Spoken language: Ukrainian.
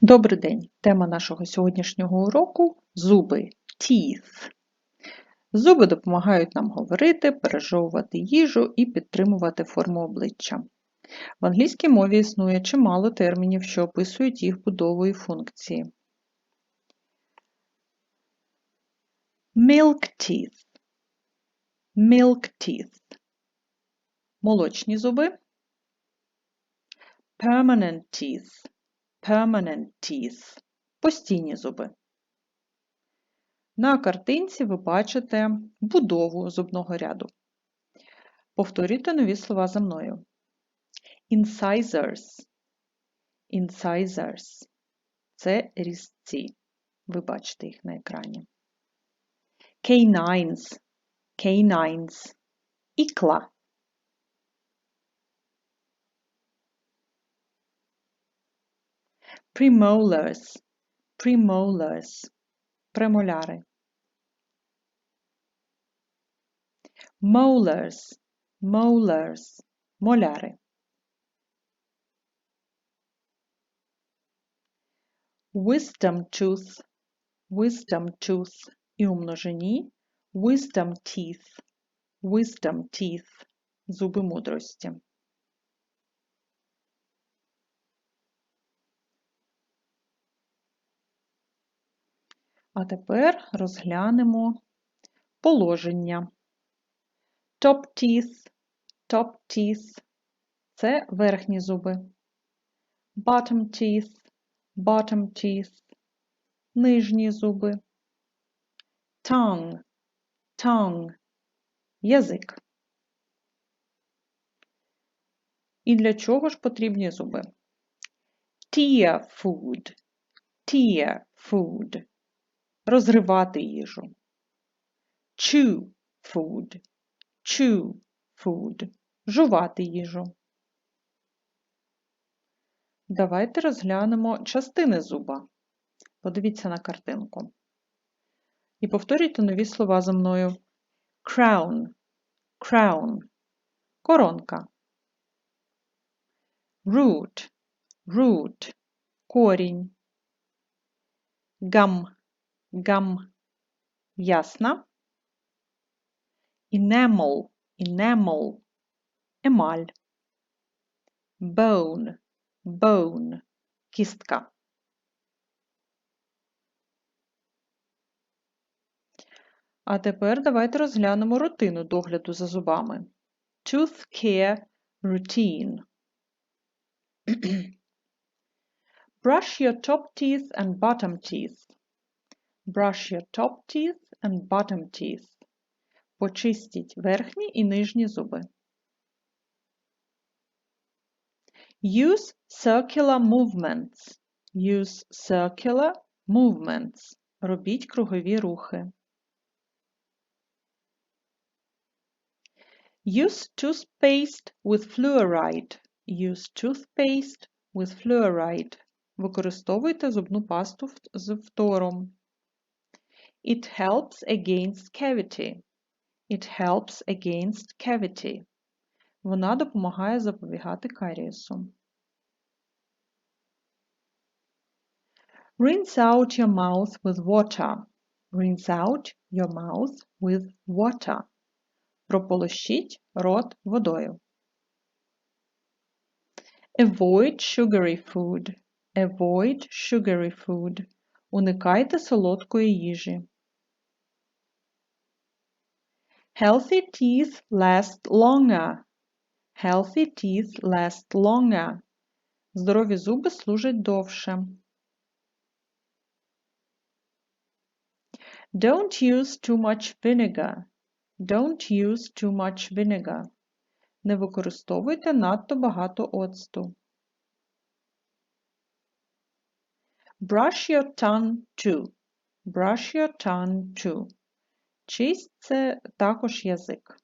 Добрий день! Тема нашого сьогоднішнього уроку зуби teeth. Зуби допомагають нам говорити, пережовувати їжу і підтримувати форму обличчя. В англійській мові існує чимало термінів, що описують їх будову і функції. Milk teeth. Milk teeth. Молочні зуби. Permanent teeth. Permanent teeth – постійні зуби. На картинці ви бачите будову зубного ряду. Повторюйте нові слова за мною. Incisors. Incisors – це різці. Ви бачите їх на екрані. Canines. Canines – ікла. Premolars. Premolars. Премоляри. Molars. Molars. Моляри. Wisdom tooth. Wisdom tooth. І у множині wisdom teeth. Wisdom teeth. Зуби мудрості. А тепер розглянемо положення. Top teeth, top teeth – це верхні зуби. Bottom teeth, bottom teeth – нижні зуби. Tongue, tongue – язик. І для чого ж потрібні зуби? Tear food, tear food розривати їжу. Chew food. Chew food. Жувати їжу. Давайте розглянемо частини зуба. Подивіться на картинку. І повторюйте нові слова за мною. Crown. Crown. Коронка. Root. Root. Корінь. Gum гам ясна. Enamel, enamel – емаль. Bone, bone – кістка. А тепер давайте розглянемо рутину догляду за зубами. Tooth care routine. Brush your top teeth and bottom teeth. Brush your top teeth and bottom teeth. Почистіть верхні і нижні зуби. Use circular movements. Use circular movements. Робіть кругові рухи. Use toothpaste with fluoride. Use toothpaste with fluoride. Використовуйте зубну пасту з фтором. It helps against cavity. It helps against cavity. Вона допомагає запобігати карієсу. Rinse out your mouth with water. Rinse out your mouth with water. Прополощіть рот водою. Avoid sugary food. Avoid sugary food. Уникайте солодкої їжі. Healthy teeth last longer. Healthy teeth last longer. Здорові зуби служать довше. Don't use too much vinegar. Don't use too much vinegar. Не використовуйте надто багато оцту. Brush your tongue too. Brush your tongue too. Чисть це також язик.